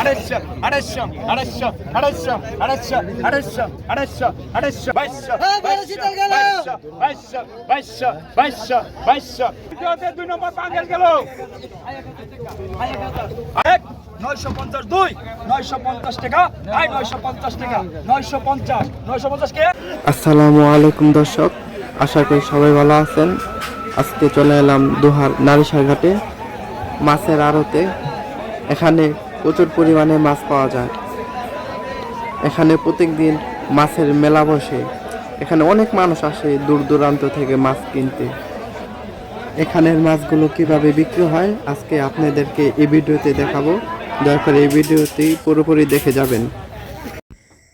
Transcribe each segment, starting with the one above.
আড়াইশো আড়াইশো আড়াইশো আড়াইশো আড়াইশো আড়াইশো আড়াইশো আড়াইশো বাইশশো বাইশশো বাইশশো বাইশশো বাইশশো বাইশশো দ্বিতীয়তে দুই নম্বর পাঙ্গেল গেল। এক নয়শো পঞ্চাশ দুই নয়শো পঞ্চাশ টাকা আই নয়শো পঞ্চাশ টাকা নয়শো পঞ্চাশ নয়শো পঞ্চাশ কে? আসসালামু আলাইকুম দর্শক আশা করি সবাই ভালো আছেন। আজকে চলে এলাম দুহার নারিশার ঘাটে মাছের আড়তে। এখানে প্রচুর পরিমাণে মাছ পাওয়া যায়। এখানে প্রত্যেকদিন মাছের মেলা বসে। এখানে অনেক মানুষ আসে দূর দূরান্ত থেকে মাছ কিনতে। এখানের মাছগুলো কীভাবে বিক্রি হয়, আজকে আপনাদেরকে এই ভিডিওতে দেখাবো। দয়া করে এই ভিডিওটি পুরোপুরি দেখে যাবেন।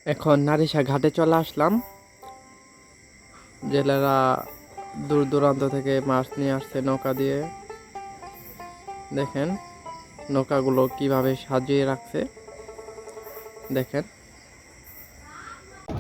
এখন নারিশা ঘাটে চলে আসলাম। জেলেরা দূর দূরান্ত থেকে মাছ নিয়ে আসছে নৌকা দিয়ে। দেখেন। নৌকাগুলো কীভাবে সাজিয়ে রাখছে? দেখেন।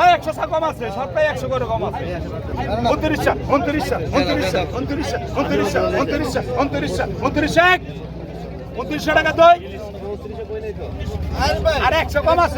আর একশো ছা কম আছে, সবটাই একশো করে কম আছে। উনত্রিশটা উনত্রিশটা উনত্রিশটা উনত্রিশটা উনত্রিশটা উনত্রিশটা উনত্রিশটা উনত্রিশ এক, উনত্রিশশো টাকা দই। আর একশো কম আছে।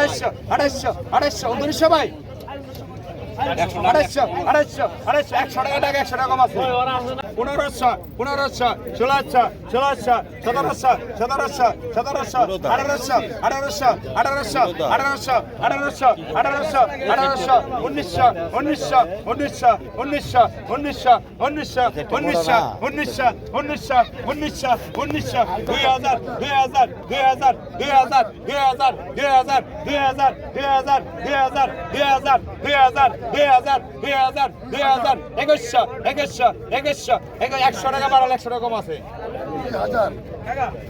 আড়াইশো আড়াইশো উনত্রিশশো ভাই। আড়াইশো আড়াইশো আড়াইশো একশো টাকা টাকা, একশো টাকা কম আছে। পনেরোশো পনেরোশো, ষোলোশো ষোলোশো সতেরোশো সতেরোশো সতেরোশো আঠারোশো আঠারোশো আঠারোশো আঠারোশো আঠারোশো আঠারোশো আঠারোশো উনিশশো উনিশশো উনিশশো উনিশশো উনিশশো উনিশশো উনিশশো উনিশশো উনিশশো উনিশশো উনিশশো দুই হাজার দুই হাজার দুই হাজার দুই হাজার দুই হাজার দুই হাজার দুই হাজার দুই হাজার দুই হাজার দুই হাজার দুই হাজার দুই হাজার দুই হাজার দুই হাজার একুশশো একুশশো একুশশো একুশ একশো টাকা বাড়ালে একশো টাকা কম আছে Ärger!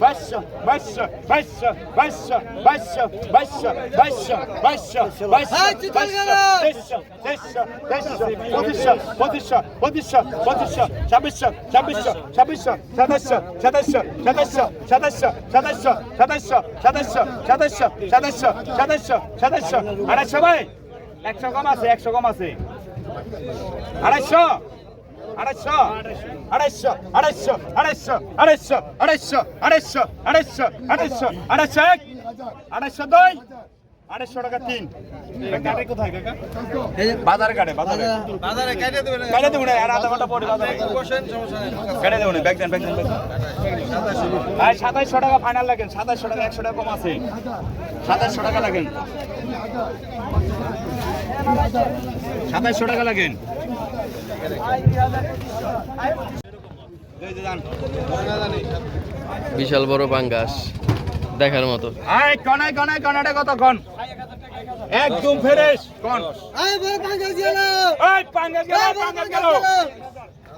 বাইশশো বাইশশো বাইশশো বাইশশো বাইশশো বাইশশো বাইশশো বাইশশো বাইশশো বাইশশো বাইশশো তেইশশো তেইশশো তেইশশো পঁচিশশো পঁচিশশো পঁচিশশো পঁচিশশো ছাব্বিশশো ছাব্বিশশো ছাব্বিশশো সাতাশশো সাতাশশো সাতাশশো সাতাশশো সাতাশশো সাতাশশো সাতাশশো সাতাশশো সাতাশশো সাতাশশো সাতাশশো আড়াইশো ভাই একশো কম আছে একশো কম আছে আড়াইশো আড়াইশো আড়াইশো আড়াইশো আড়াইশো আড়াইশো আড়াইশো আড়াইশো আড়াইশো আড়াইশো আড়াইশো এক আড়াইশো দুই আড়াইশো টাকা তিন। কাটে কোথায় কাকা? বাজারে কাটে বাজারে। বাজারে কেটে দেবেন কাটে দেবো না আর আধা ঘণ্টা পরে বাজারে বসেন সমস্যা নেই। কেটে দেবো না ব্যাগ দেন ব্যাগ দেন আর সাতাইশশো টাকা ফাইনাল লাগেন সাতাইশশো টাকা একশো টাকা কম আছে। সাতাইশশো টাকা লাগেন। সাতাইশশো টাকা লাগেন। বিশাল বড় পাঙ্গাস দেখার মতো। আয় কনাই কনাই কনাটা কত কন একদম ফ্রেশ কন আয় বড় পাঙ্গাস গেল। আয় পাঙ্গাস গেল পাঙ্গাস গেল।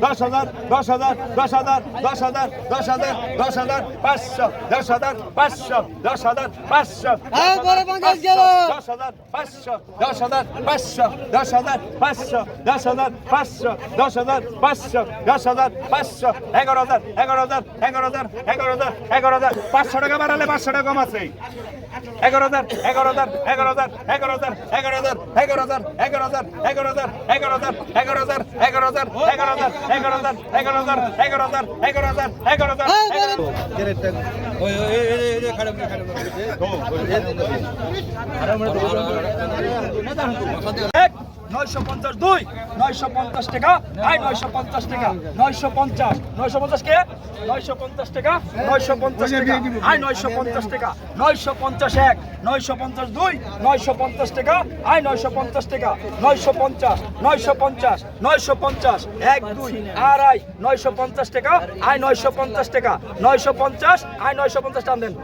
দশ হাজার দশ হাজার দশ হাজার দশ হাজার দশ হাজার পাঁচশো দশ হাজার পাঁচশো দশ হাজার পাঁচশো হ্যাঁ, বড় পাঙ্গাস গেল। দশ হাজার পাঁচশো দশ হাজার পাঁচশো দশ হাজার পাঁচশো দশ হাজার পাঁচশো দশ হাজার পাঁচশো দশ হাজার পাঁচশো এগারো হাজার এগারো হাজার এগারো হাজার এগারো হাজার এগারো হাজার পাঁচশো টাকা বাড়ালে পাঁচশো টাকা কম আছে এগারো হাজার এগারো হাজার এগারো হাজার এগারো হাজার এগারো হাজার এগারো হাজার এগারো হাজার এগারো হাজার এগারো হাজার এগারো হাজার এগারো হাজার এগারো হাজার এগারো হাজার এগারো হাজার এগারো হাজার এগারো এক নয়শো পঞ্চাশ দুই নয়শো পঞ্চাশ টাকা আই নয়শো পঞ্চাশ টাকা নয়শো পঞ্চাশ নয়শো পঞ্চাশ কে নয়শো পঞ্চাশ টাকা নয়শো পঞ্চাশ টাকা আই নয়শো পঞ্চাশ টাকা নয়শো পঞ্চাশ এক নয়শো পঞ্চাশ দুই নয়শো পঞ্চাশ টাকা আই নয়শো পঞ্চাশ টাকা নয়শো পঞ্চাশ নয়শো পঞ্চাশ নয়শো পঞ্চাশ এক দুই আর আই নয়শো পঞ্চাশ টাকা আই নয়শো পঞ্চাশ টাকা নয়শো পঞ্চাশ আই নয়শো পঞ্চাশ টান দেন